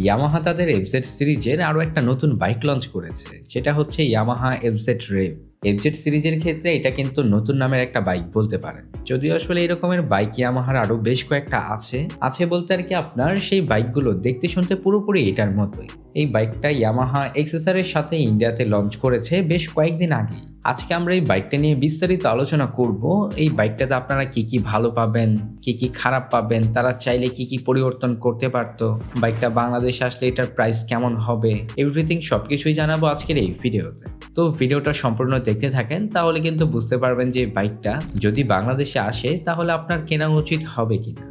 Yamaha তাদের FZ সিরিজের আরও একটা নতুন বাইক লঞ্চ করেছে সেটা হচ্ছে ইয়ামাহা এফজেড রেভ এফজেড সিরিজের ক্ষেত্রে এটা কিন্তু নতুন নামের একটা বাইক বলতে পারেন। যদিও আসলে এরকমের বাইক ইয়ামাহার আরও বেশ কয়েকটা আছে। আছে বলতে আর কি আপনার সেই বাইকগুলো দেখতে শুনতে পুরোপুরি এটার মতোই। এই বাইকটা ইয়ামাহা এক্সেসারের সাথে ইন্ডিয়াতে লঞ্চ করেছে বেশ কয়েকদিন আগেই। আজকে আমরা এই বাইকটা নিয়ে বিস্তারিত আলোচনা করব। এই বাইকটাতে আপনারা কি কি ভালো পাবেন, কি কি খারাপ পাবেন, তারা চাইলে কি কি পরিবর্তন করতে পারতো বাইকটা বাংলাদেশে আসলে এটার প্রাইস কেমন হবে এভরিথিং সবকিছুই জানাব আজকের এই ভিডিওতে তো ভিডিওটা সম্পূর্ণ দেখতে থাকেন, তাহলে কিন্তু বুঝতে পারবেন যে বাইকটা যদি বাংলাদেশে আসে, তাহলে আপনার কেনা উচিত হবে কিনা।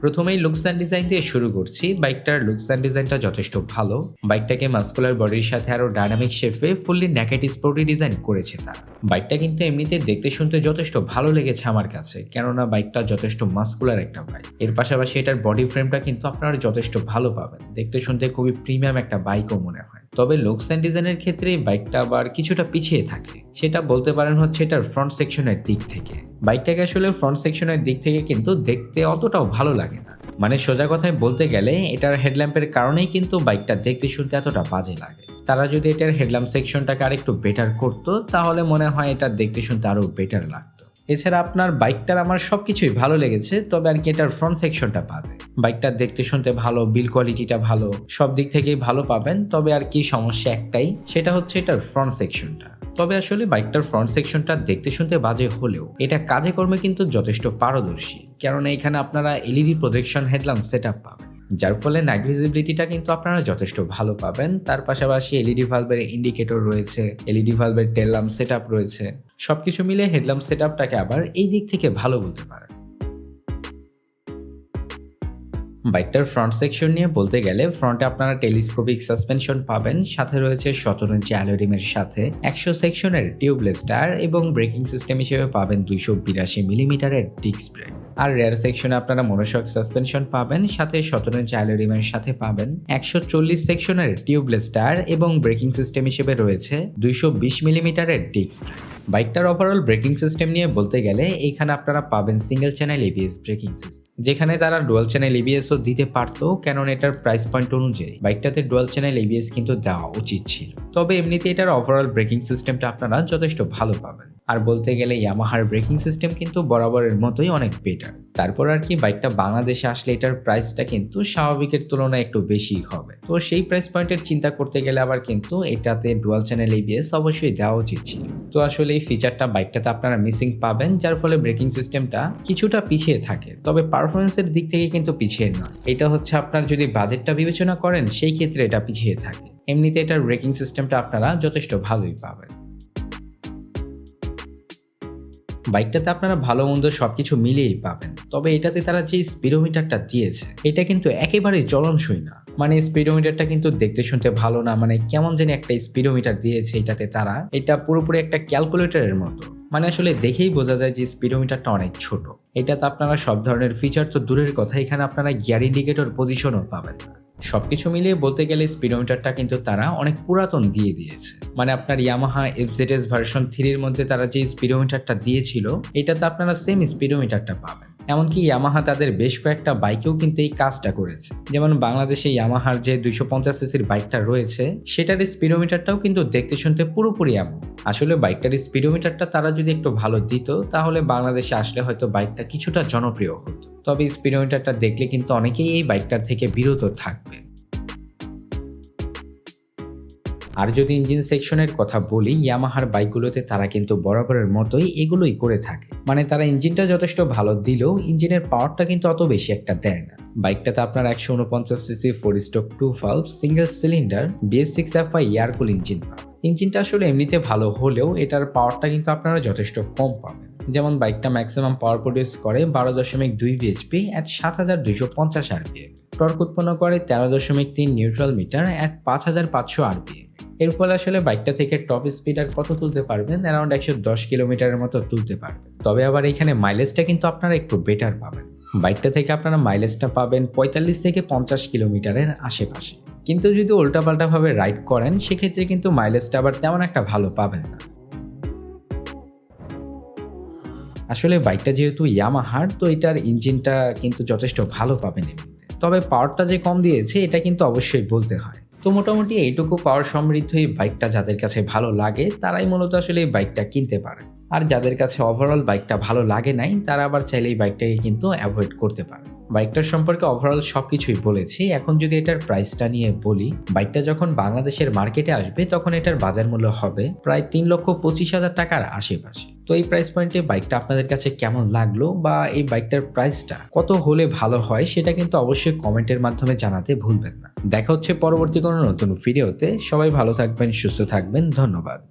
প্রথমেই লুকস অ্যান্ড ডিজাইন দিয়ে শুরু করছি। বাইকটার লুকস অ্যান্ড ডিজাইনটা যথেষ্ট ভালো। বাইকটাকে মাস্কুলার বডির সাথে আরও ডাইনামিক শেপে ফুললি ন্যাকেট স্পোর্টি ডিজাইন করেছে তারা। বাইকটা কিন্তু এমনিতে দেখতে শুনতে যথেষ্ট ভালো লেগেছে আমার কাছে, কেননা বাইকটা যথেষ্ট মাস্কুলার একটা বাইক এর পাশাপাশি এটার বডি ফ্রেমটা কিন্তু আপনারা যথেষ্ট ভালো পাবেন। দেখতে শুনতে খুবই প্রিমিয়াম একটা বাইকও মনে হয়। তবে লুকস অ্যান্ড ডিজাইনের ক্ষেত্রে বাইকটা আবার কিছুটা পিছিয়ে থাকে। সেটা বলতে পারেন হচ্ছে এটার ফ্রন্ট সেকশনের দিক থেকে। বাইকটাকে আসলে ফ্রন্ট সেকশনের দিক থেকে কিন্তু দেখতে অতটাও ভালো লাগে না। মানে সোজা কথায় বলতে গেলে এটার হেডল্যাম্পের কারণেই কিন্তু বাইকটা দেখতে শুনতে এতটা বাজে লাগে। তারা যদি এটার হেডল্যাম্প সেকশনটাকে আরেকটু বেটার করতো, তাহলে মনে হয় এটা দেখতে শুনতে আরও বেটার লাগতো। এছাড়া আপনার বাইকটার আমার সব কিছুই ভালো লেগেছে, তবে আর কি এটার ফ্রন্ট সেকশনটা পাবে। বাইকটা দেখতে শুনতে ভালো বিল কোয়ালিটিটা ভালো, সব দিক থেকেই ভালো পাবেন, তবে আর কি সমস্যা একটাই, সেটা হচ্ছে এটার ফ্রন্ট সেকশনটা তবে আসলে বাইকটার ফ্রন্ট সেকশনটা দেখতে শুনতে বাজে হলেও, এটা কাজে কর্মে কিন্তু যথেষ্ট পারদর্শী। কেননা এখানে আপনারা LED projection headlamp set up পাবেন। যার ফলে নাইট ভিজিবিলিটিটা কিন্তু আপনারা যথেষ্ট ভালো পাবেন। তার পাশাপাশি এলইডি ভালভের ইন্ডিকেটর রয়েছে এলইডি ভালভের টেল ল্যাম্প সেট রয়েছে। সবকিছু মিলে হেডলাম্প সেট আপটাকে আবার এই দিক থেকে ভালো বলতে পারেন। বাইকটার ফ্রন্ট সেকশন নিয়ে বলতে গেলে ফ্রন্টে আপনারা টেলিস্কোপিক সাসপেনশন পাবেন, সাথে রয়েছে সতেরো ইঞ্চি অ্যালোরিমের সাথে একশো সেকশনের টিউবলেস টায়ার এবং ব্রেকিং সিস্টেম হিসেবে পাবেন দুইশো বিরাশি মিলিমিটারের ডিস্ক ব্রেক আর রেয়ার সেকশনে আপনারা মনোশক সাসপেনশন পাবেন, সাথে সতেরো ইঞ্চি অ্যালোরিমের সাথে পাবেন। একশো চল্লিশ সেকশনের টিউবলেস টায়ার এবং ব্রেকিং সিস্টেম হিসেবে রয়েছে দুইশো বিশ মিলিমিটারের ডিস্ক বাইকটার ওভারঅল ব্রেকিং সিস্টেম নিয়ে বলতে গেলে, এখানে আপনারা পাবেন single channel ABS braking system যেখানে তারা ডুয়াল চ্যানেল এবিএসও দিতে পারতো কেন এটার প্রাইস পয়েন্ট অনুযায়ী। বাইকটাতে ডুয়াল চ্যানেল এবিএস কিন্তু দেওয়া উচিত ছিল। তবে এমনিতে এটার ওভারঅল ব্রেকিং সিস্টেমটা আপনারা যথেষ্ট ভালো পাবেন। আর বলতে গেলে ইয়ামাহার ব্রেকিং সিস্টেম কিন্তু বরাবরের মতোই অনেক বেটার তারপর আর কি বাইকটা বাংলাদেশে আসলে এটার প্রাইসটা কিন্তু স্বাভাবিকের তুলনায় একটু বেশি হবে। তো সেই প্রাইস পয়েন্টের চিন্তা করতে গেলে আবার কিন্তু এটাতে ডুয়াল চ্যানেল এবিএস অবশ্যই দেওয়া উচিত ছিল। তো আসলে এই ফিচারটা বাইকটাতে আপনারা মিসিং পাবেন, যার ফলে ব্রেকিং সিস্টেমটা কিছুটা পিছিয়ে থাকে। তবে পারফরমেন্সের দিক থেকে কিন্তু পিছিয়ে নয়। এটা হচ্ছে আপনার যদি বাজেটটা বিবেচনা করেন, সেই ক্ষেত্রে এটা পিছিয়ে থাকে। এমনিতে এটার ব্রেকিং সিস্টেমটা আপনারা যথেষ্ট ভালোই পাবেন। বাইকটাতে আপনারা ভালো মন্দ সবকিছু মিলিয়েই পাবেন। তবে এটাতে তারা যে স্পিডোমিটারটা দিয়েছে, এটা কিন্তু একেবারেই চলনসই না। মানে স্পিডোমিটারটা কিন্তু দেখতে শুনতে ভালো না মানে কেমন যেন একটা স্পিডোমিটার দিয়েছে এটাতে তারা। এটা পুরোপুরি একটা ক্যালকুলেটরের মতো। মানে আসলে দেখেই বোঝা যায় যে স্পিডোমিটারটা অনেক ছোট। এটাতে আপনারা সব ধরনের ফিচার তো দূরের কথা, এখানে আপনারা গিয়ার ইন্ডিকেটর পজিশনও পাবেন না। সবকিছু মিলিয়ে বলতে গেলে স্পিডোমিটারটা কিন্তু তারা অনেক পুরাতন দিয়ে দিয়েছে। মানে আপনার ইয়ামাহা এফজেডএস ভার্সন থ্রির মধ্যে তারা যে স্পিডোমিটারটা দিয়েছিল, এটাতে আপনারা সেম স্পিডোমিটারটা পাবেন। এমনকি ইয়ামাহা তাদের বেশ কয়েকটা বাইকেও কিন্তু এই কাজটা করেছে। যেমন বাংলাদেশে ইয়ামাহার যে দুইশো পঞ্চাশ সিসির বাইকটা রয়েছে, সেটার স্পিডোমিটারটাও কিন্তু দেখতে শুনতে পুরোপুরি এমন। আসলে বাইকটার স্পিডোমিটারটা তারা যদি একটু ভালো দিত, তাহলে বাংলাদেশে আসলে হয়তো বাইকটা কিছুটা জনপ্রিয় হতো। তবে স্পিডোমিটারটা দেখলে কিন্তু অনেকেই এই বাইকটার থেকে বিরত থাকবে। আর যদি ইঞ্জিন সেকশনের কথা বলি ইয়ামাহার বাইকগুলোতে তারা কিন্তু বরাবরের মতোই এগুলোই করে থাকে। মানে তারা ইঞ্জিনটা যথেষ্ট ভালো দিলেও ইঞ্জিনের পাওয়ারটা কিন্তু অত বেশি একটা দেয় না। বাইকটাতে আপনার একশো উনপঞ্চাশ CC four stroke two valve single cylinder BS six F I air cool engine পাবেন। ইঞ্জিনটা আসলে এমনিতে ভালো হলেও এটার পাওয়ারটা কিন্তু আপনারা যথেষ্ট কম পাবেন। যেমন বাইকটা ম্যাক্সিমাম পাওয়ার প্রডিউস করে বারো দশমিক দুই বিএচপি অ্যাট সাত হাজার দুইশো পঞ্চাশ আরপিএম টর্ক উৎপন্ন করে তেরো দশমিক তিন নিউট্রাল মিটার অ্যাট পাঁচ হাজার পাঁচশো আরপিএম এর ফলে আসলে বাইকটা থেকে টপ স্পিড আর কত তুলতে পারবেন? অ্যারাউন্ড একশো দশ কিলোমিটারের মতো তুলতে পারবেন। তবে আবার এখানে মাইলেজটা কিন্তু আপনারা একটু বেটার পাবেন। বাইকটা থেকে আপনারা মাইলেজটা পাবেন পঁয়তাল্লিশ থেকে পঞ্চাশ কিলোমিটারের আশেপাশে। কিন্তু যদি উল্টাপাল্টাভাবে রাইড করেন, সেক্ষেত্রে কিন্তু মাইলেজটা আবার তেমন একটা ভালো পাবেন না। আসলে বাইকটা যেহেতু ইয়ামাহার তো এটার ইঞ্জিনটা কিন্তু যথেষ্ট ভালো পাবেন এমনিতে। তবে পাওয়ারটা যে কম দিয়েছে, এটা কিন্তু অবশ্যই বলতে হয়। তো মোটামুটি এইটুকু পাওয়ার সমৃদ্ধ এই বাইকটা যাদের কাছে ভালো লাগে, তারাই মূলত আসলে এই বাইকটা কিনতে পারে। আর যাদের কাছে ওভারঅল বাইকটা ভালো লাগে নাই, তারা আবার চাইলে এই বাইকটাকে কিন্তু অ্যাভয়েড করতে পারে। বাইকটার সম্পর্কে ওভারঅল সব কিছুই বলেছি। এখন যদি এটার প্রাইসটা নিয়ে বলি, বাইকটা যখন বাংলাদেশের মার্কেটে আসবে, তখন এটার বাজার মূল্য হবে প্রায় তিন লক্ষ পঁচিশ হাজার টাকার আশেপাশে। তো এই প্রাইস পয়েন্টে বাইকটা আপনাদের কাছে কেমন লাগল বা এই বাইকটার প্রাইসটা কত হলে ভালো হয়, সেটা কিন্তু অবশ্যই কমেন্টের মাধ্যমে জানাতে ভুলবেন না। দেখা হচ্ছে পরবর্তী কোনো নতুন ভিডিওতে সবাই ভালো থাকবেন, সুস্থ থাকবেন। ধন্যবাদ।